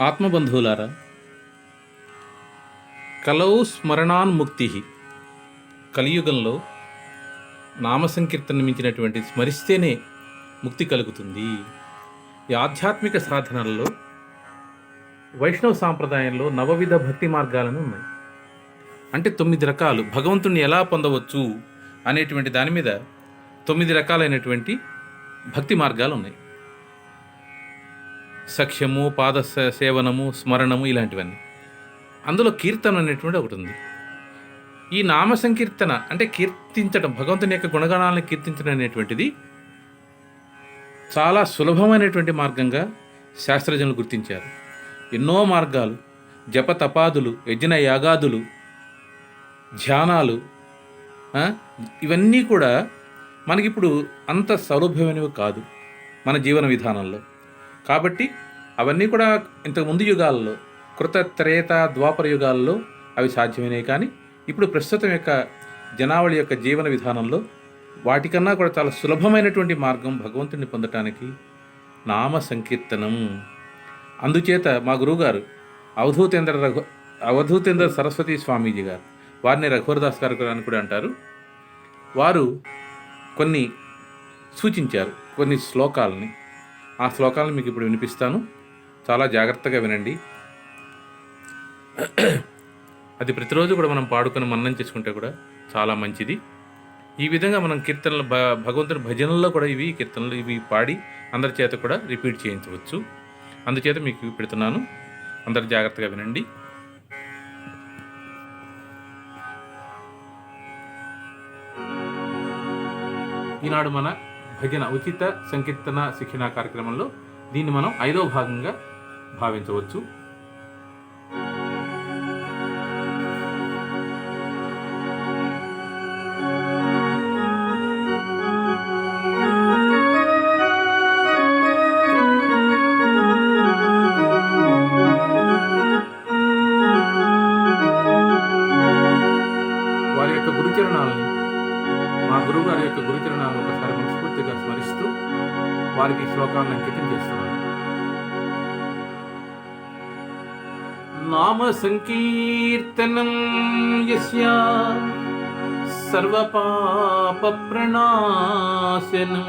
ఆత్మబంధువులారా కలౌ స్మరణాన్ముక్తి కలియుగంలో నామసంకీర్తన మించినటువంటి స్మరిస్తేనే ముక్తి కలుగుతుంది. ఈ ఆధ్యాత్మిక సాధనల్లో వైష్ణవ సాంప్రదాయంలో నవవిధ భక్తి మార్గాలను ఉన్నాయి. అంటే తొమ్మిది రకాలు భగవంతుణ్ణి ఎలా పొందవచ్చు అనేటువంటి దాని మీద తొమ్మిది రకాలైనటువంటి భక్తి మార్గాలు ఉన్నాయి. సఖ్యము పాద సేవనము స్మరణము ఇలాంటివన్నీ. అందులో కీర్తన అనేటువంటి ఒకటి ఉంది. ఈ నామ సంకీర్తన అంటే కీర్తించడం భగవంతుని యొక్క గుణగణాలను కీర్తించడం అనేటువంటిది చాలా సులభమైనటువంటి మార్గంగా శాస్త్రజ్ఞులు గుర్తించారు. ఎన్నో మార్గాలు జప తపాదులు యజ్ఞ యాగాదులు ధ్యానాలు ఇవన్నీ కూడా మనకిప్పుడు అంత సౌలభ్యమైనవి కాదు మన జీవన విధానంలో. కాబట్టి అవన్నీ కూడా ఇంతకు ముందు యుగాల్లో కృత త్రేత ద్వాపర యుగాల్లో అవి సాధ్యమైనవి కానీ ఇప్పుడు ప్రస్తుతం యొక్క జనావళి యొక్క జీవన విధానంలో వాటికన్నా కూడా చాలా సులభమైనటువంటి మార్గం భగవంతుడిని పొందటానికి నామ సంకీర్తనం. అందుచేత మా గురువుగారు అవధూతేంద్ర రఘు అవధూతేంద్ర సరస్వతి స్వామీజీ గారు వారిని రఘువరదాస్ గారు అని కూడా అంటారు. వారు కొన్ని సూచించారు కొన్ని శ్లోకాలని ఆ శ్లోకాలను మీకు ఇప్పుడు వినిపిస్తాను. చాలా జాగ్రత్తగా వినండి. అది ప్రతిరోజు కూడా మనం పాడుకొని మన్నం చేసుకుంటే కూడా చాలా మంచిది. ఈ విధంగా మనం కీర్తనలు భ భగవంతుని భజనల్లో కూడా ఇవి కీర్తనలు ఇవి పాడి అందరి చేత కూడా రిపీట్ చేయించవచ్చు. అందుచేత మీకు పెడుతున్నాను. అందరు జాగ్రత్తగా వినండి. ఈనాడు మన భజన ఉచిత సంకీర్తన శిక్షణ కార్యక్రమంలో దీన్ని మనం ఐదో భాగంగా భావించవచ్చు. మా గురువు గారి యొక్క గురుచరణాలను ఒకసారి మనస్ఫూర్తిగా స్మరిస్తూ వారికి శ్లోకాలను అంకితం చేస్తున్నాను. నామ సంకీర్తనం యస్య సర్వపాప ప్రణాశనం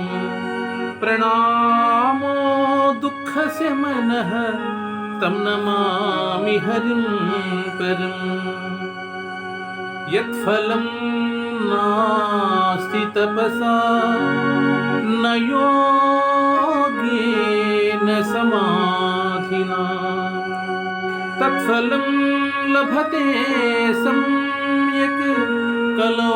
ప్రణామో దుఃఖ శమనః తం నమామి హరిం పరం. యత్ఫలం नास्ति तपसा न योगेन समाधिना। तत्फलं लभते सम्यक् कलो।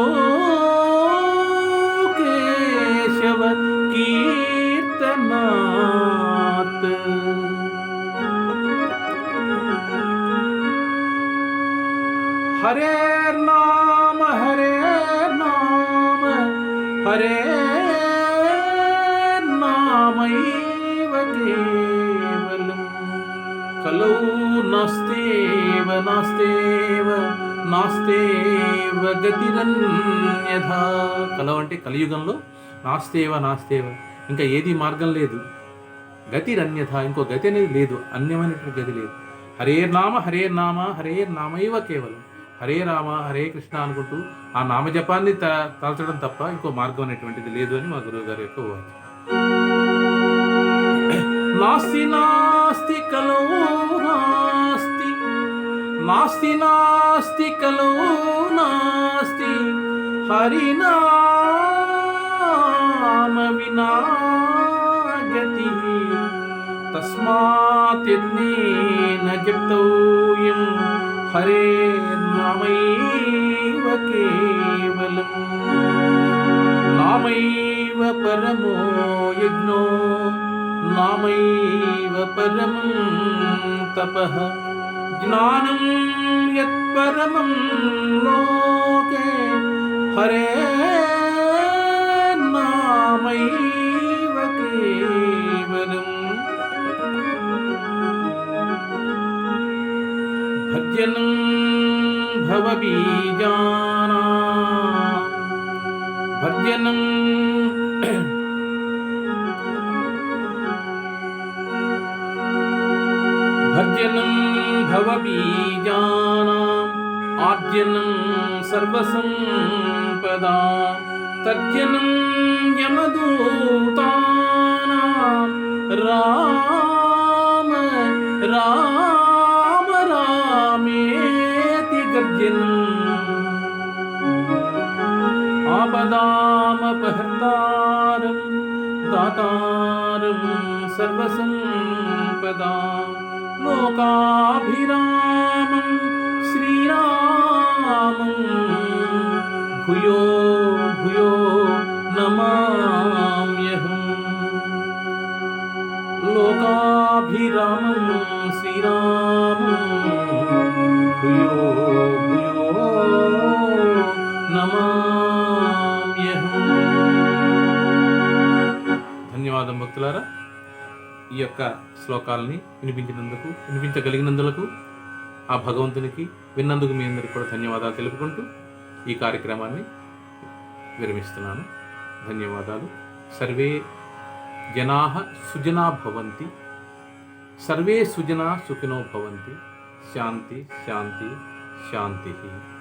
హరే నాస్తేవ నాస్తేవ నాస్తేవ గతిరన్యథా. కలవు అంటే కలియుగంలో నాస్తేవ నాస్తేవ. ఇంకా ఏది మార్గం లేదు. గతిరన్యథ ఇంకో గతి అనేది లేదు. అన్యమైనటువంటి గతి లేదు. హరే నామ హరే నామ హరే నామైవ కేవలం. హరే రామ హరే కృష్ణ అనుకుంటూ ఆ నామజపాన్ని త తలచడం తప్ప ఇంకో మార్గం అనేటువంటిది లేదు అని మా గురువు గారి యొక్క వాచ్ నాస్తి నాస్తి కలో నాస్తి. నాస్తి నాస్తి కలో నాస్తి. హరినామ వినా గతి తస్మాత్ యజ్ఞేన జప్తవ్యం హరే నామైవ పరమో యజ్ఞో నామైవ పరమం తపః జ్ఞానం యత్పరమం లోకే హరే నామైవ కేవలం భజనం భవబీజానా भर्जनं भवबीजानाम् आर्जनं सर्वसम्पदा तर्जनं यमदूतानां राम राम रामेति गर्जनम् आपदामपहर्तारं दातारं सर्वसम्पदा లోకాభిరామం శ్రీరామం. భూయో భూయో నమామ్యహం. లోకాభిరామం. ఈ యొక్క శ్లోకాలని వినిపించినందుకు వినిపించగలిగినందులకు ఆ భగవంతునికి విన్నందుకు మీ అందరికీ కూడా ధన్యవాదాలు తెలుపుకుంటూ ఈ కార్యక్రమాన్ని విరమిస్తున్నాను. ధన్యవాదాలు. సర్వే జనా సుజనా భవంతి. సర్వే సుజనా సుఖినో భవంతి. శాంతి శాంతి శాంతి.